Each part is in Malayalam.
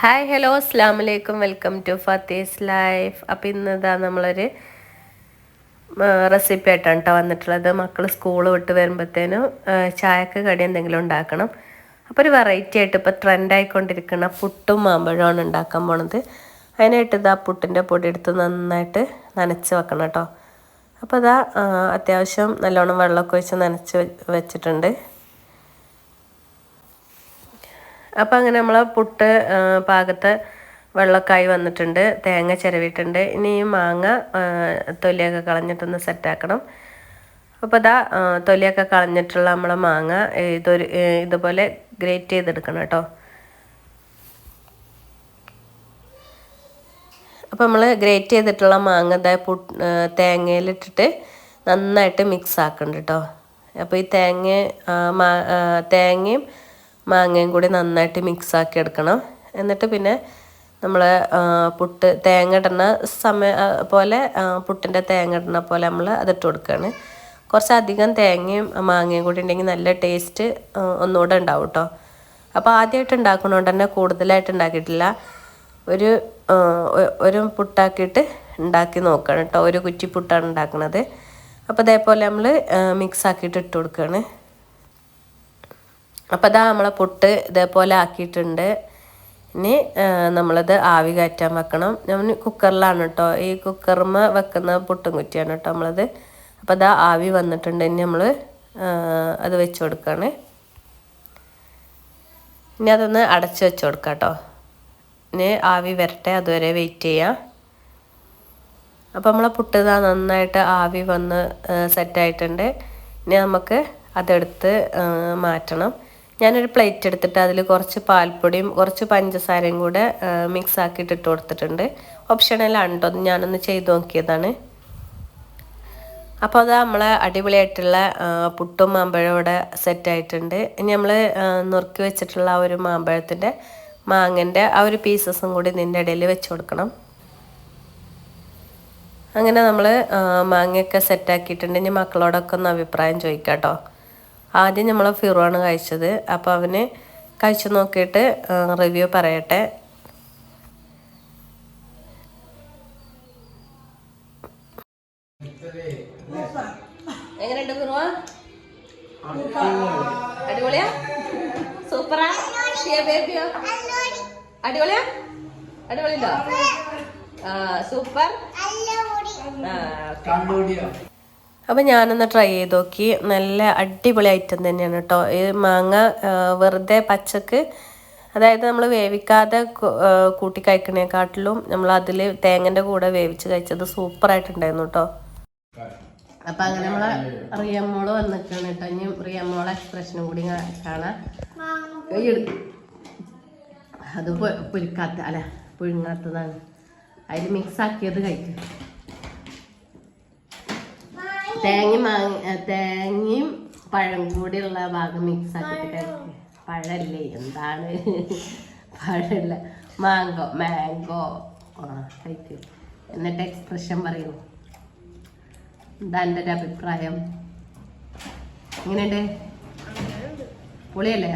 ഹായ് ഹലോ അസ്സാം വലൈക്കും വെൽക്കം ടു ഫത്തീസ് ലൈഫ് അപ്പോൾ ഇന്ന് ഇതാ നമ്മളൊരു റെസിപ്പി ആയിട്ടാണ് കേട്ടോ വന്നിട്ടുള്ളത്. മക്കൾ സ്കൂൾ വിട്ട് വരുമ്പോഴത്തേനും ചായക്ക് കടി എന്തെങ്കിലും ഉണ്ടാക്കണം. അപ്പോൾ ഒരു വെറൈറ്റി ആയിട്ട് ഇപ്പോൾ ട്രെൻഡായിക്കൊണ്ടിരിക്കുന്ന പുട്ടും മാമ്പഴമാണ് ഉണ്ടാക്കാൻ പോണത്. അതിനായിട്ട് ഇതാ പുട്ടിന്റെ പൊടി എടുത്ത് നന്നായിട്ട് നനച്ച് വെക്കണം കേട്ടോ അപ്പോൾ ഇതാ അത്യാവശ്യം നല്ലോണം വെള്ളമൊക്കെ വെച്ച് നനച്ച് വെച്ചിട്ടുണ്ട്. അപ്പോൾ അങ്ങനെ നമ്മൾ പുട്ട് പാകത്ത് വെള്ളക്കായി വന്നിട്ടുണ്ട്. തേങ്ങ ചിരവിയിട്ടുണ്ട്. ഇനി ഈ മാങ്ങ തൊലിയൊക്കെ കളഞ്ഞിട്ടൊന്ന് സെറ്റാക്കണം അപ്പോൾ ഇതാ തൊലിയൊക്കെ കളഞ്ഞിട്ടുള്ള നമ്മളെ മാങ്ങ ഇതൊരു ഇതുപോലെ ഗ്രേറ്റ് ചെയ്തെടുക്കണം കേട്ടോ. അപ്പോൾ നമ്മൾ ഗ്രേറ്റ് ചെയ്തിട്ടുള്ള മാങ്ങ ഇതാ പു തേങ്ങയിലിട്ടിട്ട് നന്നായിട്ട് മിക്സ് ആക്കുന്നുണ്ട് കേട്ടോ. അപ്പോൾ ഈ തേങ്ങ തേങ്ങയും മാങ്ങയും കൂടി നന്നായിട്ട് മിക്സാക്കി എടുക്കണം. എന്നിട്ട് പിന്നെ നമ്മൾ പുട്ട് തേങ്ങ ഇടുന്ന സമയ പോലെ പുട്ടിന്റെ തേങ്ങ ഇടുന്ന പോലെ നമ്മൾ അതിട്ട് കൊടുക്കുകയാണ് കുറച്ചധികം തേങ്ങയും മാങ്ങയും കൂടി ഉണ്ടെങ്കിൽ നല്ല ടേസ്റ്റ് ഒന്നുകൂടെ ഉണ്ടാവും കേട്ടോ അപ്പോൾ ആദ്യമായിട്ട് ഉണ്ടാക്കുന്നതുകൊണ്ട് തന്നെ കൂടുതലായിട്ട് ഉണ്ടാക്കിയിട്ടില്ല. ഒരു ഒരു പുട്ടാക്കിയിട്ട് ഉണ്ടാക്കി നോക്കുകയാണ് കേട്ടോ ഒരു കുറ്റി പുട്ടാണ് ഉണ്ടാക്കുന്നത് അപ്പോൾ അതേപോലെ നമ്മൾ മിക്സ് ആക്കിയിട്ട് ഇട്ട് കൊടുക്കുകയാണ് അപ്പോൾ അതാ നമ്മളെ പുട്ട് ഇതേപോലെ ആക്കിയിട്ടുണ്ട്. ഇനി നമ്മളത് ആവി കയറ്റാൻ വെക്കണം. ഞാൻ കുക്കറിലാണ് കേട്ടോ ഈ കുക്കറിമ വെക്കുന്ന പുട്ടും കുറ്റിയാണ് കേട്ടോ നമ്മളത്. അപ്പോൾ അതാ ആവി വന്നിട്ടുണ്ട്. ഇനി നമ്മൾ അത് വെച്ച് കൊടുക്കുകയാണ് ഇനി അതൊന്ന് അടച്ച് വെച്ച് കൊടുക്കാം കേട്ടോ ഇനി ആവി വരട്ടെ. അതുവരെ വെയിറ്റ് ചെയ്യാം. അപ്പോൾ നമ്മളെ പുട്ട് ഇതാ നന്നായിട്ട് ആവി വന്ന് സെറ്റായിട്ടുണ്ട് ഇനി നമുക്ക് അതെടുത്ത് മാറ്റണം. ഞാനൊരു പ്ലേറ്റ് എടുത്തിട്ട് അതിൽ കുറച്ച് പാൽപ്പൊടിയും കുറച്ച് പഞ്ചസാരയും കൂടെ മിക്സ് ആക്കിയിട്ട് ഇട്ട് കൊടുത്തിട്ടുണ്ട്. ഓപ്ഷണലാണ് കേട്ടോ ഞാനൊന്ന് ചെയ്ത് നോക്കിയതാണ്. അപ്പോൾ അത് നമ്മളെ അടിപൊളിയായിട്ടുള്ള പുട്ടും മാമ്പഴം ഇവിടെ സെറ്റായിട്ടുണ്ട് ഇനി നമ്മൾ നുറുക്കി വെച്ചിട്ടുള്ള ആ ഒരു മാമ്പഴത്തിന്റെ മാങ്ങന്റെ ആ ഒരു പീസസും കൂടി ഇതിന്റെ ഇടയിൽ വെച്ച് കൊടുക്കണം. അങ്ങനെ നമ്മൾ മാങ്ങയൊക്കെ സെറ്റാക്കിയിട്ടുണ്ട് ഇനി മക്കളോടൊക്കെ ഒന്ന് അഭിപ്രായം ചോദിക്കാം കേട്ടോ ആദ്യം നമ്മൾ ഫിറോണ് കഴിച്ചത്. അപ്പോൾ അവന് കഴിച്ചു നോക്കിയിട്ട് റിവ്യൂ പറയട്ടെ. എങ്ങനെയുണ്ട് ഫിറുവ അടിപൊളിയാ? സൂപ്പറാ? ബേബിയോ? അടിപൊളിയാ? അടിപൊളിയുണ്ടോ? സൂപ്പർ. ആ അപ്പോൾ ഞാനൊന്ന് ട്രൈ ചെയ്ത് നോക്കി. നല്ല അടിപൊളി ഐറ്റം തന്നെയാണ് കേട്ടോ. ഈ മാങ്ങ വെറുതെ പച്ചക്ക് അതായത് നമ്മൾ വേവിക്കാതെ കൂട്ടി കഴിക്കണേക്കാട്ടിലും നമ്മൾ അതിൽ തേങ്ങന്റെ കൂടെ വേവിച്ച് കഴിച്ചത് സൂപ്പറായിട്ടുണ്ടായിരുന്നു കേട്ടോ. അപ്പം അങ്ങനെ നമ്മളെ റിയമ്മോൾ വന്നിട്ടാണ് കേട്ടോ. ഇനി റിയമ്മോളെ എക്സ്പ്രഷനും കൂടി കാണാം. അത് പുരുക്കാത്ത അല്ല പുഴുങ്ങാത്തതാണ്. അതിൽ മിക്സ് ആക്കിയത് കഴിക്കും. തേങ്ങ മാങ്ങ തേങ്ങയും പഴം കൂടിയുള്ള ഭാഗം മിക്സ് ആക്കിയിട്ട് പഴല്ലേ? എന്താണ്? പഴല്ല. മാങ്കോ മാങ്കോ ആ കഴിക്കും എന്നിട്ട് എക്സ്പ്രഷൻ പറയൂ. എന്താ എന്റെ ഒരു അഭിപ്രായം? എങ്ങനെയുണ്ട്? പൊളിയല്ലേ?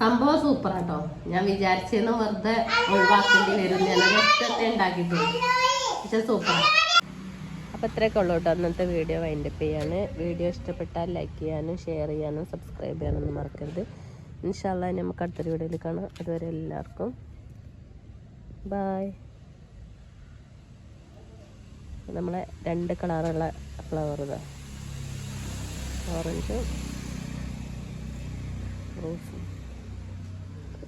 സംഭവം സൂപ്പറാട്ടോ ഞാൻ വിചാരിച്ചെന്ന് വെറുതെ ഒഴിവാക്കേണ്ടി വരും ഞാൻ ഒറ്റത്തെ ഉണ്ടാക്കിയിട്ടുണ്ട് പക്ഷെ സൂപ്പറാണ് അപ്പോൾ ഇത്രയൊക്കെ ഉള്ളൂ കേട്ടോ അന്നത്തെ വീഡിയോ വൈൻഡപ്പ് ചെയ്യാണ് വീഡിയോ ഇഷ്ടപ്പെട്ടാൽ ലൈക്ക് ചെയ്യാനും ഷെയർ ചെയ്യാനും സബ്സ്ക്രൈബ് ചെയ്യാനൊന്നും മറക്കരുത്. ഇൻഷാല്ല നമുക്ക് അടുത്തൊരു വീഡിയോയിൽ കാണാം. അതുവരെ എല്ലാവർക്കും ബായ് നമ്മളെ രണ്ട് കളറുള്ള ഫ്ലവർ ഇതാ. ഓറഞ്ച് റോസും